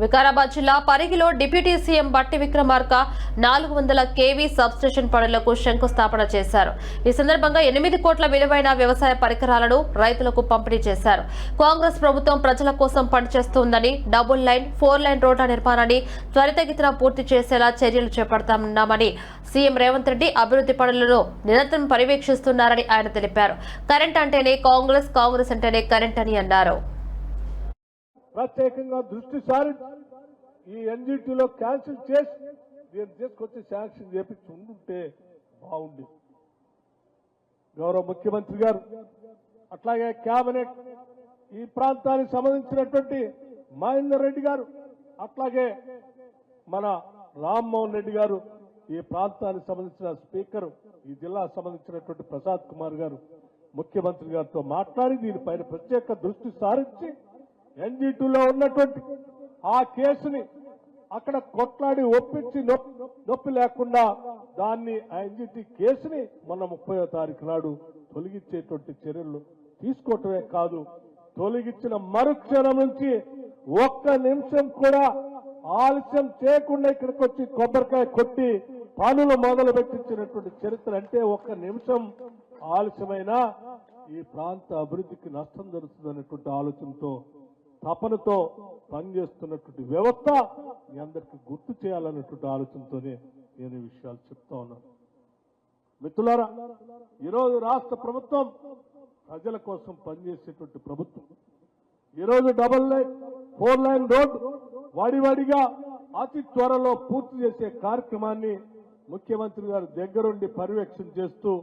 వికారాబాద్ జిల్లా పరిగిలో deputy CM బట్టి విక్రమార్క నాలుగు వందల కేవీ సబ్స్టేషన్ పనులకు శంకుస్థాపన చేశారు. ఈ సందర్భంగా ఎనిమిది కోట్ల విలువైన వ్యవసాయ పరికరాలను రైతులకు పంపిణీ చేశారు. కాంగ్రెస్ ప్రభుత్వం ప్రజల కోసం పనిచేస్తోందని డబుల్ లైన్ ఫోర్ లైన్ రోడ్ల నిర్మాణాన్ని త్వరితగతిన పూర్తి చేసేలా చర్యలు చేపడతామన్నామని సీఎం రేవంత్ రెడ్డి అభివృద్ధి పనులను నిరంతరం పర్యవేక్షిస్తున్నారని ఆయన తెలిపారు. కరెంట్ అంటేనే కాంగ్రెస్ కాంగ్రెస్ అంటేనే కరెంట్ అని అన్నారు. ప్రత్యేకంగా దృష్టి సారి ఈ ఎన్జిటీలో క్యాన్సిల్ చేసి దీన్ని తీసుకొచ్చి శాంక్షన్ చేపించి ఉండుంటే బాగుంది గౌరవ ముఖ్యమంత్రి గారు అట్లాగే కేబినెట్ ఈ ప్రాంతానికి సంబంధించినటువంటి మహేందర్ రెడ్డి గారు అట్లాగే మన రామ్మోహన్ రెడ్డి గారు ఈ ప్రాంతానికి సంబంధించిన స్పీకర్ ఈ జిల్లాకు సంబంధించినటువంటి ప్రసాద్ కుమార్ గారు ముఖ్యమంత్రి గారితో మాట్లాడి దీనిపైన ప్రత్యేక దృష్టి సారించి ఎన్జీటీలో ఉన్నటువంటి ఆ కేసుని అక్కడ కొట్లాడి ఒప్పించి నొప్పి నొప్పి లేకుండా దాన్ని ఆ ఎన్జిటి కేసుని మొన్న ముప్పయో తారీఖు నాడు తొలగించేటువంటి చర్యలు తీసుకోవటమే కాదు తొలగించిన మరుక్షణం నుంచి ఒక్క నిమిషం కూడా ఆలస్యం చేయకుండా ఇక్కడికి వచ్చి కొబ్బరికాయ కొట్టి పనులు మొదలు పెట్టించినటువంటి చరిత్ర అంటే ఒక్క నిమిషం ఆలస్యమైనా ఈ ప్రాంత అభివృద్ధికి నష్టం జరుగుతుందనేటువంటి ఆలోచనతో తపనతో పనిచేస్తున్నటువంటి వ్యవస్థ మీ అందరికీ గుర్తు చేయాలన్నటువంటి ఆలోచనతోనే నేను ఈ విషయాలు చెప్తా ఉన్నాను. మిత్రులారా ఈరోజు రాష్ట్ర ప్రభుత్వం ప్రజల కోసం పనిచేసేటువంటి ప్రభుత్వం. ఈరోజు double line four line road వాడివాడిగా అతి త్వరలో పూర్తి చేసే కార్యక్రమాన్ని ముఖ్యమంత్రి గారు దగ్గరుండి పర్యవేక్షణ చేస్తూ